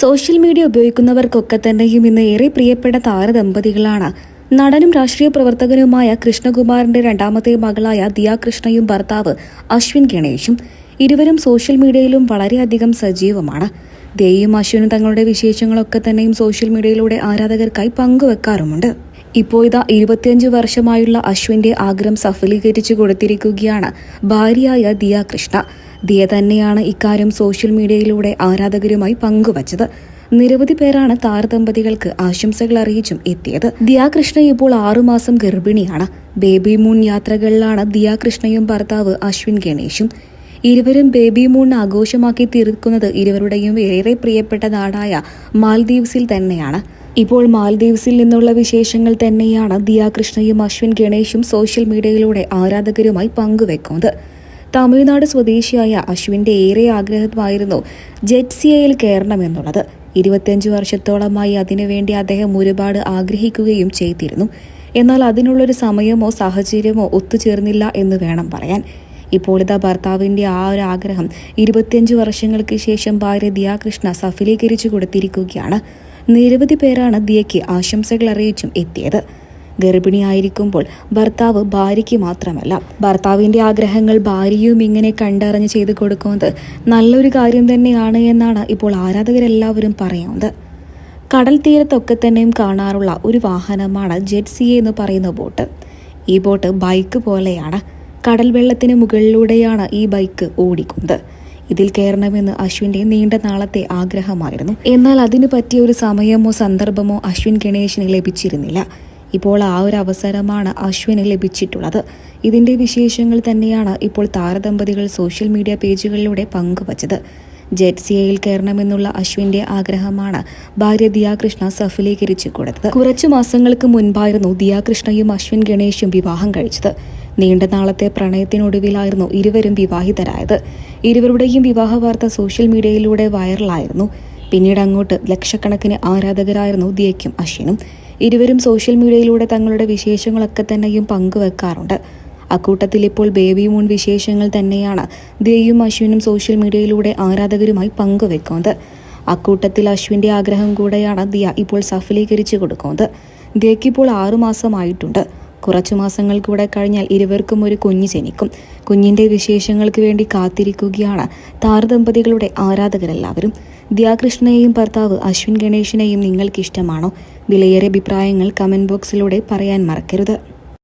Social media ഉപയോഗിക്കുന്നവർക്കൊക്കെ തന്നെയും ഇന്ന് ഏറെ പ്രിയപ്പെട്ട താരദമ്പതികളാണ്. നടനും രാഷ്ട്രീയ പ്രവർത്തകനുമായ കൃഷ്ണകുമാറിന്റെ രണ്ടാമത്തെ മകളായ ദിയ കൃഷ്ണയും ഭർത്താവ് അശ്വിൻ ഗണേഷും ഇരുവരും സോഷ്യൽ മീഡിയയിലും വളരെയധികം സജീവമാണ്. ദിയയും അശ്വിനും തങ്ങളുടെ വിശേഷങ്ങളൊക്കെ തന്നെയും സോഷ്യൽ മീഡിയയിലൂടെ ആരാധകർക്കായി പങ്കുവെക്കാറുമുണ്ട്. ഇപ്പോൾ ഇതാ ഇരുപത്തിയഞ്ച് വർഷമായുള്ള അശ്വിന്റെ ആഗ്രഹം സഫലീകരിച്ചു കൊടുത്തിരിക്കുകയാണ് ഭാര്യയായ ദിയ കൃഷ്ണ ദിയ തന്നെയാണ് ഇക്കാര്യം സോഷ്യൽ മീഡിയയിലൂടെ ആരാധകരുമായി പങ്കുവച്ചത്. നിരവധി പേരാണ് താരദമ്പതികൾക്ക് ആശംസകൾ അറിയിച്ചും എത്തിയത്. ദിയാകൃഷ്ണ ഇപ്പോൾ ആറുമാസം ഗർഭിണിയാണ്. ബേബി മൂൺ യാത്രകളിലാണ് ദിയാകൃഷ്ണയും ഭർത്താവ് അശ്വിൻ ഗണേഷും. ഇരുവരും ബേബി മൂൺ ആഘോഷമാക്കി തീർക്കുന്നത് ഇരുവരുടെയും ഏറെ പ്രിയപ്പെട്ട നാടായ മാൽദീവ്സിൽ തന്നെയാണ്. ഇപ്പോൾ മാൽദീവ്സിൽ നിന്നുള്ള വിശേഷങ്ങൾ തന്നെയാണ് ദിയാകൃഷ്ണയും അശ്വിൻ ഗണേഷും സോഷ്യൽ മീഡിയയിലൂടെ ആരാധകരുമായി പങ്കുവെക്കുന്നത്. തമിഴ്നാട് സ്വദേശിയായ അശ്വിന്റെ ഏറെ ആഗ്രഹമായിരുന്നു ജെറ്റ് സിയയിൽ കയറണമെന്നുള്ളത് ഇരുപത്തിയഞ്ച് വർഷത്തോളമായി അതിനുവേണ്ടി അദ്ദേഹം ഒരുപാട് ആഗ്രഹിക്കുകയും ചെയ്തിരുന്നു. എന്നാൽ അതിനുള്ളൊരു സമയമോ സാഹചര്യമോ ഒത്തുചേർന്നില്ല എന്ന് വേണം പറയാൻ. ഇപ്പോൾ ഇതാ ഭർത്താവിന്റെ ആ ഒരു ആഗ്രഹം ഇരുപത്തിയഞ്ച് വർഷങ്ങൾക്ക് ശേഷം ഭാര്യ ദിയാകൃഷ്ണ സഫലീകരിച്ചു കൊടുത്തിരിക്കുകയാണ്. നിരവധി പേരാണ് ദിയയ്ക്ക് ആശംസകൾ അറിയിച്ചും എത്തിയത്. ഗർഭിണിയായിരിക്കുമ്പോൾ ഭർത്താവ് ഭാര്യയ്ക്ക് മാത്രമല്ല. ഭർത്താവിന്റെ ആഗ്രഹങ്ങൾ ഭാര്യയും ഇങ്ങനെ കണ്ടറിഞ്ഞ് ചെയ്തു കൊടുക്കുന്നത് നല്ലൊരു കാര്യം തന്നെയാണ് എന്നാണ് ഇപ്പോൾ ആരാധകരെല്ലാവരും പറയുന്നത്. കടൽ തീരത്തൊക്കെ തന്നെയും കാണാറുള്ള ഒരു വാഹനമാണ് ജെറ്റ് സി എന്ന് പറയുന്ന ബോട്ട്. ഈ ബോട്ട് ബൈക്ക് പോലെയാണ്. കടൽ വെള്ളത്തിന് മുകളിലൂടെയാണ് ഈ ബൈക്ക് ഓടിക്കുന്നത്. ഇതിൽ കയറണമെന്ന് അശ്വിന്റെ നീണ്ട നാളത്തെ ആഗ്രഹമായിരുന്നു. എന്നാൽ അതിനു പറ്റിയ ഒരു സമയമോ സന്ദർഭമോ അശ്വിൻ ഗണേശിന് ലഭിച്ചിരുന്നില്ല. ഇപ്പോൾ ആ ഒരു അവസരമാണ് അശ്വിന് ലഭിച്ചിട്ടുള്ളത്. ഇതിന്റെ വിശേഷങ്ങൾ തന്നെയാണ് ഇപ്പോൾ താരദമ്പതികൾ സോഷ്യൽ മീഡിയ പേജുകളിലൂടെ പങ്കുവച്ചത്. ജെറ്റ് സിയയിൽ കയറണമെന്നുള്ള അശ്വിന്റെ ആഗ്രഹമാണ് ഭാര്യ ദിയാകൃഷ്ണ സഫലീകരിച്ചു കൊടുത്തത്. കുറച്ചു മാസങ്ങൾക്ക് മുൻപായിരുന്നു ദിയാകൃഷ്ണയും അശ്വിൻ ഗണേഷും വിവാഹം കഴിച്ചത്. നീണ്ട നാളത്തെ പ്രണയത്തിനൊടുവിലായിരുന്നു ഇരുവരും വിവാഹിതരായത്. ഇരുവരുടെയും വിവാഹ വാർത്ത സോഷ്യൽ മീഡിയയിലൂടെ വൈറലായിരുന്നു. പിന്നീട് അങ്ങോട്ട് ലക്ഷക്കണക്കിന് ആരാധകരായിരുന്നു ദിയയ്ക്കും അശ്വിനും. ഇരുവരും സോഷ്യൽ മീഡിയയിലൂടെ തങ്ങളുടെ വിശേഷങ്ങളൊക്കെ തന്നെയും പങ്കുവെക്കാറുണ്ട്. അക്കൂട്ടത്തിൽ ഇപ്പോൾ ബേബി മൂൺ വിശേഷങ്ങൾ തന്നെയാണ് ദേയും അശ്വിനും സോഷ്യൽ മീഡിയയിലൂടെ ആരാധകരുമായി പങ്കുവെക്കുന്നത്. അക്കൂട്ടത്തിൽ അശ്വിന്റെ ആഗ്രഹം കൂടെയാണ് ദിയ ഇപ്പോൾ സഫലീകരിച്ചു കൊടുക്കുന്നത്. ദിയയ്ക്കിപ്പോൾ ആറുമാസമായിട്ടുണ്ട് കുറച്ചു മാസങ്ങൾ കൂടെ കഴിഞ്ഞാൽ ഇരുവർക്കും ഒരു കുഞ്ഞ് ജനിക്കും. കുഞ്ഞിന്റെ വിശേഷങ്ങൾക്ക് വേണ്ടി കാത്തിരിക്കുകയാണ് താരദമ്പതികളുടെ ആരാധകരെല്ലാവരും. ദിയാകൃഷ്ണയെയും ഭർത്താവ് അശ്വിൻ ഗണേഷിനെയും നിങ്ങൾക്കിഷ്ടമാണോ? വിലയേറെ അഭിപ്രായങ്ങൾ കമന്റ് ബോക്സിലൂടെ പറയാൻ മറക്കരുത്.